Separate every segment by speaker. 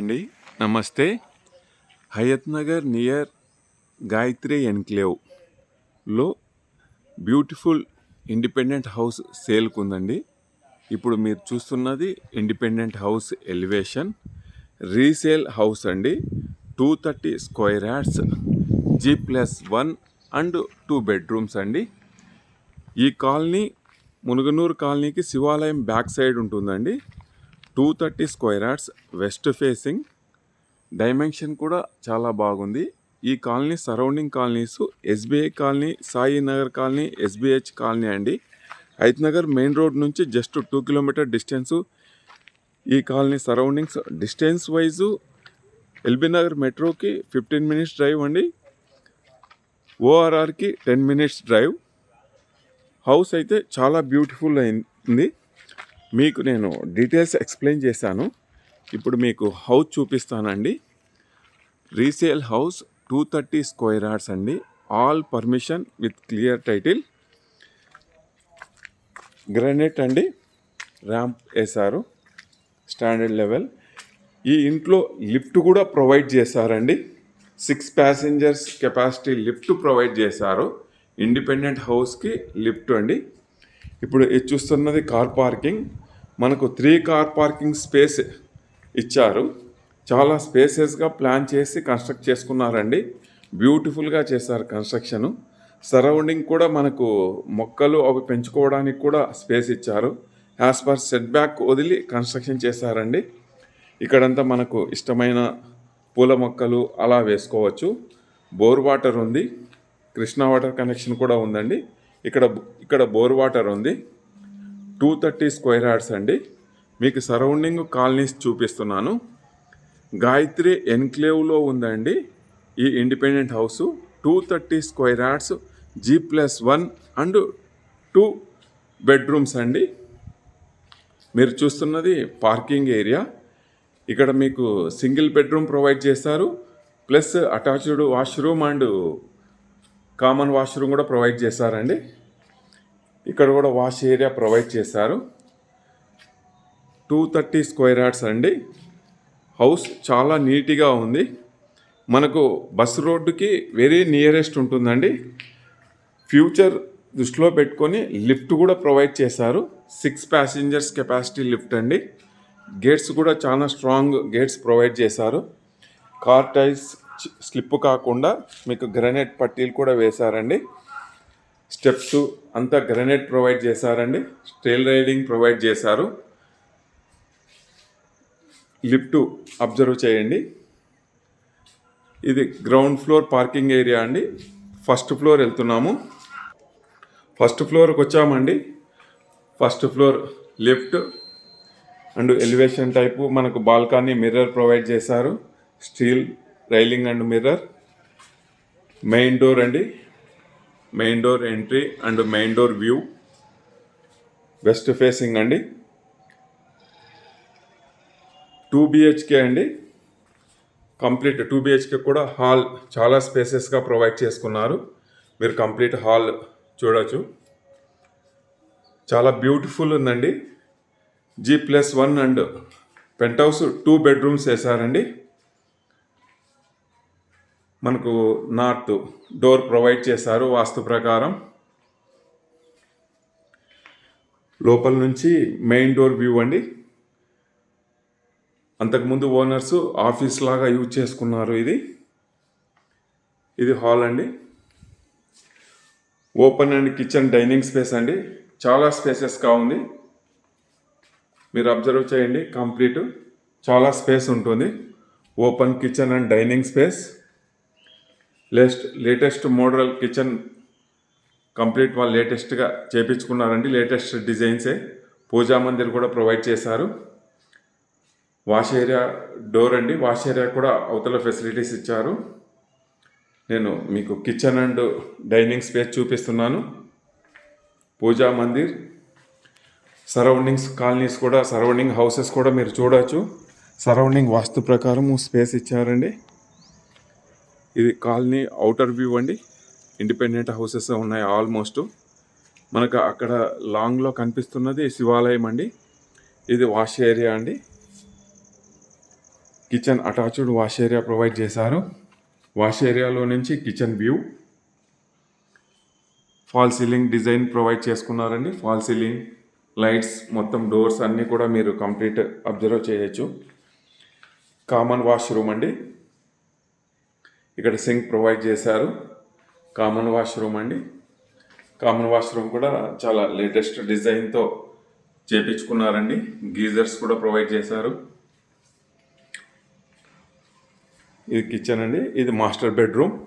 Speaker 1: అండి నమస్తే. హయత్ నగర్ నియర్ గాయత్రి ఎన్క్లేవ్లో బ్యూటిఫుల్ ఇండిపెండెంట్ హౌస్ సేల్కు ఉందండి ఇప్పుడు మీరు చూస్తున్నది independent house elevation. Resale house అండి. Two thirty square yards G plus one and two bedrooms అండి. ఈ కాలనీ మునుగనూరు కాలనీకి శివాలయం బ్యాక్ సైడ్ ఉంటుందండి. Two thirty square yards west facing. Dimension కూడా చాలా బాగుంది. ఈ colony surrounding colonies SBI colony Sai Nagar colony SBH colony అండి. హైత్ నగర్ మెయిన్ రోడ్ నుంచి జస్ట్ టూ కిలోమీటర్ డిస్టెన్సు. ఈ colony surroundings distance wise LB Nagar మెట్రోకి fifteen minutes drive అండి. ఓఆర్ఆర్కి ten minutes drive. House అయితే చాలా బ్యూటిఫుల్ అయింది. మీకు నేను డీటెయిల్స్ ఎక్స్ప్లెయిన్ చేశాను. ఇప్పుడు మీకు హౌస్ చూపిస్తానండి. Resale house two thirty square yards అండి. All permission with clear title granite అండి. ర్యాంప్ వేశారు. స్టాండర్డ్ లెవెల్ ఈ ఇంట్లో లిఫ్ట్ కూడా ప్రొవైడ్ చేశారండి. Six passengers capacity lift provide చేశారు. ఇండిపెండెంట్ హౌస్కి లిఫ్ట్ అండి. ఇప్పుడు ఇది చూస్తున్నది కార్ పార్కింగ్ మనకు త్రీ కార్ పార్కింగ్ స్పేస్ ఇచ్చారు. చాలా స్పేసెస్గా ప్లాన్ చేసి కన్స్ట్రక్ట్ చేసుకున్నారండి. బ్యూటిఫుల్గా చేశారు కన్స్ట్రక్షను సరౌండింగ్ కూడా మనకు మొక్కలు అవి పెంచుకోవడానికి కూడా స్పేస్ ఇచ్చారు. యాజ్ పర్ సెట్ బ్యాక్ వదిలి కన్స్ట్రక్షన్ చేశారండి. ఇక్కడంతా మనకు ఇష్టమైన పూల మొక్కలు అలా వేసుకోవచ్చు. బోర్ వాటర్ ఉంది. కృష్ణా వాటర్ కనెక్షన్ కూడా ఉందండి. ఇక్కడ ఇక్కడ బోర్ వాటర్ ఉంది. టూ థర్టీ స్క్వేర్ యార్డ్స్ అండి. మీకు సరౌండింగ్ కాలనీస్ చూపిస్తున్నాను. గాయత్రి ఎన్క్లేవ్లో ఉందండి. ఈ independent house two thirty square yards G plus one and two bedrooms అండి. మీరు చూస్తున్నది పార్కింగ్ ఏరియా. ఇక్కడ మీకు సింగిల్ బెడ్రూమ్ ప్రొవైడ్ చేస్తారు plus attached washroom and common washroom కూడా ప్రొవైడ్ చేశారండి. ఇక్కడ కూడా వాష్ ఏరియా ప్రొవైడ్ చేశారు. టూ థర్టీ స్క్వేర్ యార్డ్స్ అండి. హౌస్ చాలా నీట్గా ఉంది. మనకు బస్ రోడ్డుకి వెరీ నియరెస్ట్ ఉంటుందండి. ఫ్యూచర్ దృష్టిలో పెట్టుకొని లిఫ్ట్ కూడా ప్రొవైడ్ చేశారు. సిక్స్ ప్యాసింజర్స్ కెపాసిటీ లిఫ్ట్ అండి. గేట్స్ కూడా చాలా స్ట్రాంగ్ గేట్స్ ప్రొవైడ్ చేశారు. కార్ టైర్స్ స్లిప్ కాకుండా మీకు గ్రనైట్ పట్టీలు కూడా వేశారండి. స్టెప్స్ అంతా గ్రనేట్ ప్రొవైడ్ చేశారండి. స్టైల్ రైడింగ్ ప్రొవైడ్ చేశారు. లిఫ్ట్ అబ్జర్వ్ చేయండి. ఇది గ్రౌండ్ ఫ్లోర్ పార్కింగ్ ఏరియా అండి. ఫస్ట్ ఫ్లోర్ వెళ్తున్నాము. ఫస్ట్ ఫ్లోర్కి వచ్చామండి. First floor lift and elevation type మనకు బాల్కనీ మిర్రర్ ప్రొవైడ్ చేశారు. Steel railing and mirror. Main door అండి. Main door entry and main door view west facing అండి. Two BHK అండి. Complete two BHK కూడా hall చాలా స్పేసెస్గా ప్రొవైడ్ చేసుకున్నారు. మీరు కంప్లీట్ హాల్ చూడొచ్చు. చాలా బ్యూటిఫుల్ ఉందండి. G plus one and penthouse two bedrooms వేసారండి మనకు నార్త్ డోర్ ప్రొవైడ్ చేశారు వాస్తు ప్రకారం. లోపల నుంచి మెయిన్ డోర్ వ్యూ అండి. అంతకుముందు ఓనర్స్ ఆఫీస్ లాగా యూజ్ చేసుకున్నారు ఇది. ఇది హాల్ అండి. Open and kitchen dining space అండి. చాలా స్పేసెస్గా ఉంది. మీరు అబ్జర్వ్ చేయండి కంప్లీట్. చాలా స్పేస్ ఉంటుంది. Open kitchen and dining space. Least latest model kitchen complete వాళ్ళు లేటెస్ట్గా చేపించుకున్నారండి. లేటెస్ట్ డిజైన్సే. పూజా మందిర్ కూడా ప్రొవైడ్ చేశారు. వాష్ ఏరియా డోర్ అండి. వాష్ ఏరియా కూడా అవతల ఫెసిలిటీస్ ఇచ్చారు. నేను మీకు కిచెన్ అండ్ డైనింగ్ స్పేస్ చూపిస్తున్నాను. పూజా మందిర్ సరౌండింగ్స్ కాలనీస్ కూడా సరౌండింగ్ హౌసెస్ కూడా మీరు చూడవచ్చు సరౌండింగ్ వాస్తు ప్రకారం స్పేస్ ఇచ్చారండి. ఇది కాలనీ అవుటర్ వ్యూ అండి. ఇండిపెండెంట్ హౌసెస్ ఉన్నాయి ఆల్మోస్ట్. మనకు అక్కడ లాంగ్లో కనిపిస్తున్నది శివాలయం అండి. ఇది వాష్ ఏరియా అండి. Kitchen attached wash area provide చేశారు. వాష్ ఏరియాలో నుంచి kitchen view. Fall ceiling design provide చేసుకున్నారండి. ఫాల్ సీలింగ్ లైట్స్ మొత్తం డోర్స్ అన్నీ కూడా మీరు కంప్లీట్ అబ్జర్వ్ చేయొచ్చు. కామన్ వాష్రూమ్ అండి. ఇక్కడ సింక్ ప్రొవైడ్ చేశారు. కామన్ వాష్రూమ్ అండి. కామన్ వాష్రూమ్ కూడా చాలా లేటెస్ట్ డిజైన్తో చేపించుకున్నారండి. గీజర్స్ కూడా ప్రొవైడ్ చేశారు. ఇది కిచెన్ అండి. ఇది master bedroom.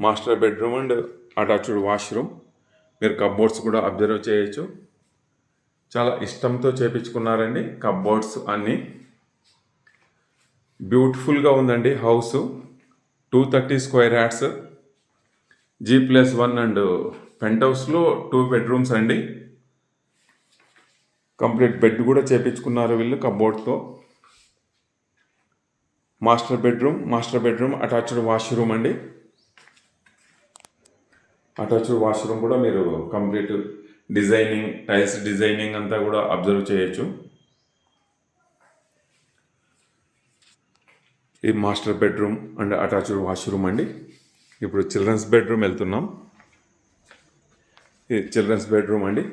Speaker 1: Master bedroom and attached washroom. మీరు కబ్బోర్డ్స్ కూడా అబ్జర్వ్ చేయొచ్చు. చాలా ఇష్టంతో చేపించుకున్నారండి. కబ్బోర్డ్స్ అన్నీ. బ్యూటిఫుల్గా ఉందండి house. Two thirty square yards G plus one and పెంట్ హౌస్లో టూ బెడ్రూమ్స్ అండి. కంప్లీట్ బెడ్ కూడా చేపించుకున్నారు వీళ్ళు కబోర్డ్తో. Master bedroom master bedroom attached washroom అండి. అటాచ్డ్ వాష్రూమ్ కూడా మీరు కంప్లీట్ డిజైనింగ్ టైల్స్ డిజైనింగ్ అంతా కూడా అబ్జర్వ్ చేయొచ్చు. ఈ master bedroom and attached washroom అండి. ఇప్పుడు చిల్డ్రన్స్ బెడ్రూమ్ వెళ్తున్నాం. ఇది చిల్డ్రన్స్ బెడ్రూమ్ అండి.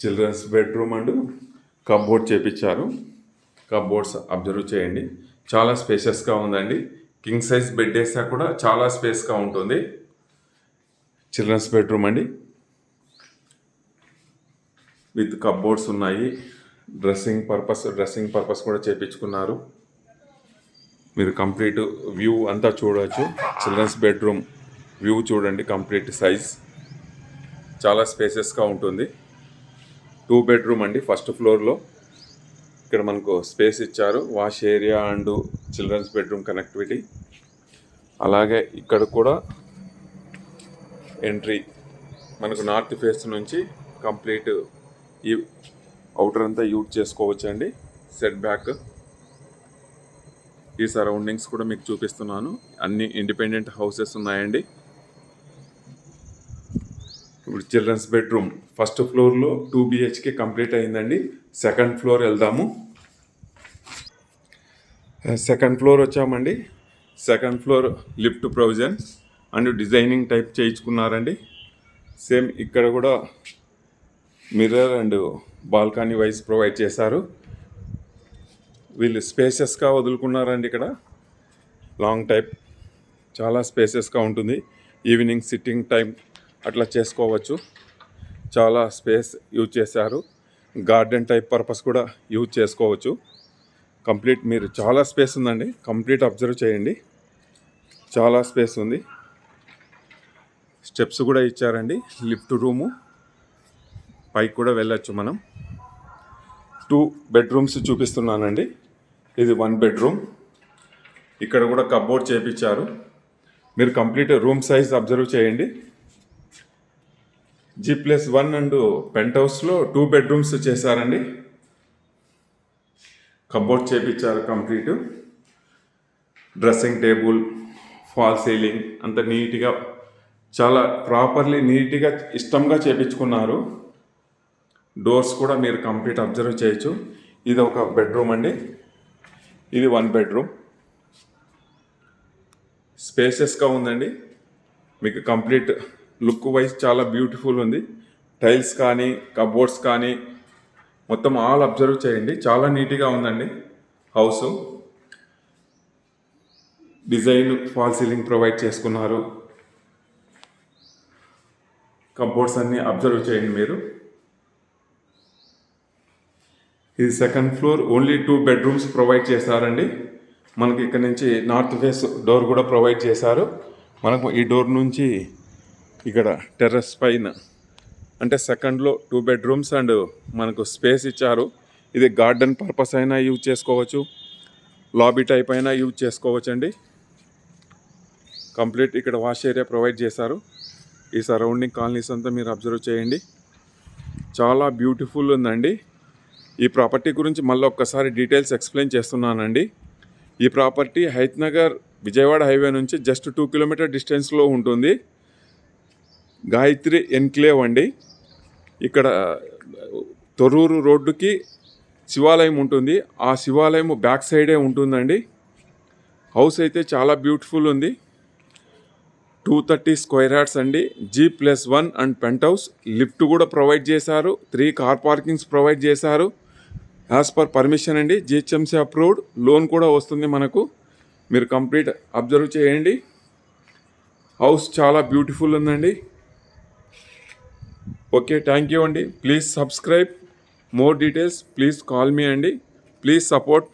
Speaker 1: చిల్డ్రన్స్ బెడ్రూమ్ అండ్ కబోర్డ్ చేపించారు. కబోర్డ్స్ అబ్జర్వ్ చేయండి. చాలా స్పేషియస్గా ఉందండి. కింగ్ సైజ్ బెడ్ వేసా కూడా చాలా స్పేస్గా ఉంటుంది. చిల్డ్రన్స్ బెడ్రూమ్ అండి. విత్ కబోర్డ్స్ ఉన్నాయి. డ్రెస్సింగ్ పర్పస్ డ్రెస్సింగ్ పర్పస్ కూడా చేపించుకున్నారు. మీరు కంప్లీట్ వ్యూ అంతా చూడవచ్చు చిల్డ్రన్స్ బెడ్రూమ్ వ్యూ చూడండి కంప్లీట్ సైజ్. చాలా స్పేసెస్గా ఉంటుంది. టూ బెడ్రూమ్ అండి ఫస్ట్ ఫ్లోర్లో. ఇక్కడ మనకు స్పేస్ ఇచ్చారు. Wash area and children's bedroom connectivity. అలాగే ఇక్కడ కూడా ఎంట్రీ. మనకు నార్త్ ఫేస్ నుంచి కంప్లీట్ ఈ అవుటర్ అంతా యూజ్ చేసుకోవచ్చు అండి సెట్ బ్యాక్ ఈ సరౌండింగ్స్ కూడా మీకు చూపిస్తున్నాను. అన్ని ఇండిపెండెంట్ హౌసెస్ ఉన్నాయండి. ఇప్పుడు చిల్డ్రన్స్ బెడ్రూమ్ ఫస్ట్ ఫ్లోర్లో టూ బిహెచ్కే కంప్లీట్ అయిందండి. సెకండ్ ఫ్లోర్ వెళ్దాము. సెకండ్ ఫ్లోర్ వచ్చామండి. Second floor lift provision and designing type చేయించుకున్నారండి. Same ఇక్కడ కూడా mirror and balcony wise provide చేశారు. వీళ్ళు స్పేసెస్గా వదులుకున్నారండి ఇక్కడ. Long type. చాలా స్పేసెస్గా ఉంటుంది. ఈవినింగ్ సిట్టింగ్ టైం అట్లా చేసుకోవచ్చు. చాలా స్పేస్ యూజ్ చేశారు. గార్డెన్ టైప్ పర్పస్ కూడా యూజ్ చేసుకోవచ్చు. కంప్లీట్ మీరు చాలా స్పేస్ ఉందండి. కంప్లీట్ అబ్జర్వ్ చేయండి. చాలా స్పేస్ ఉంది. స్టెప్స్ కూడా ఇచ్చారండి. Lift room. పైకి కూడా వెళ్ళొచ్చు మనం. టూ బెడ్రూమ్స్ చూపిస్తున్నానండి. ఇది వన్ బెడ్రూమ్ ఇక్కడ కూడా కబోర్డ్ చేపించారు. మీరు కంప్లీట్ రూమ్ సైజ్ అబ్జర్వ్ చేయండి. G plus one and pent హౌస్లో టూ బెడ్రూమ్స్ చేశారండి. కబోర్డ్ చేపించారు complete dressing table fall ceiling అంత నీట్గా చాలా ప్రాపర్లీ నీట్గా ఇష్టంగా చేపించుకున్నారు. డోర్స్ కూడా మీరు కంప్లీట్ అబ్జర్వ్ చేయొచ్చు. ఇది ఒక బెడ్రూమ్ అండి. ఇది వన్ బెడ్రూమ్ స్పేసెస్గా ఉందండి. మీకు కంప్లీట్ లుక్ వైజ్ చాలా బ్యూటిఫుల్ ఉంది. టైల్స్ కానీ కబోర్డ్స్ కానీ మొత్తం ఆల్ అబ్జర్వ్ చేయండి. చాలా నీట్గా ఉందండి house design fall ceiling provide చేసుకున్నారు. కబోర్డ్స్ అన్నీ అబ్జర్వ్ చేయండి మీరు. ఇది second floor only two bedrooms provide చేశారండి. మనకి ఇక్కడ నుంచి నార్త్ ఫేస్ డోర్ కూడా ప్రొవైడ్ చేశారు. మనకు ఈ డోర్ నుంచి ఇక్కడ టెర్రస్ పైన అంటే సెకండ్లో టూ బెడ్రూమ్స్ అండ్ మనకు స్పేస్ ఇచ్చారు. ఇది గార్డెన్ పర్పస్ అయినా యూజ్ చేసుకోవచ్చు. లాబీ టైప్ అయినా యూజ్ చేసుకోవచ్చు అండి కంప్లీట్ ఇక్కడ వాష్ ఏరియా ప్రొవైడ్ చేశారు. ఈ సరౌండింగ్ కాలనీస్ అంతా మీరు అబ్జర్వ్ చేయండి. చాలా బ్యూటిఫుల్ ఉందండి. ఈ ప్రాపర్టీ గురించి మళ్ళీ ఒక్కసారి డీటెయిల్స్ ఎక్స్ప్లెయిన్ చేస్తున్నానండి. ఈ ప్రాపర్టీ హైత్నగర్ విజయవాడ హైవే నుంచి జస్ట్ టూ కిలోమీటర్ డిస్టెన్స్లో ఉంటుంది. గాయత్రి ఎన్క్లేవ్ అండి. ఇక్కడ తొర్రూరు రోడ్డుకి శివాలయం ఉంటుంది. ఆ శివాలయం బ్యాక్ సైడే ఉంటుందండి. హౌస్ అయితే చాలా బ్యూటిఫుల్ ఉంది. టూ థర్టీ స్క్వేర్ యార్డ్స్ అండి. G plus one and pent house. Lift కూడా ప్రొవైడ్ చేశారు. త్రీ కార్ పార్కింగ్స్ ప్రొవైడ్ చేశారు. యాజ్ పర్ పర్మిషన్ అండి జిహెచ్ఎంసీ అప్రూవ్డ్ లోన్ కూడా వస్తుంది మనకు. మీరు కంప్లీట్ అబ్జర్వ్ చేయండి. హౌస్ చాలా బ్యూటిఫుల్ ఉందండి. ఓకే థ్యాంక్ యూ అండి. Please subscribe more details please call me అండి. Please support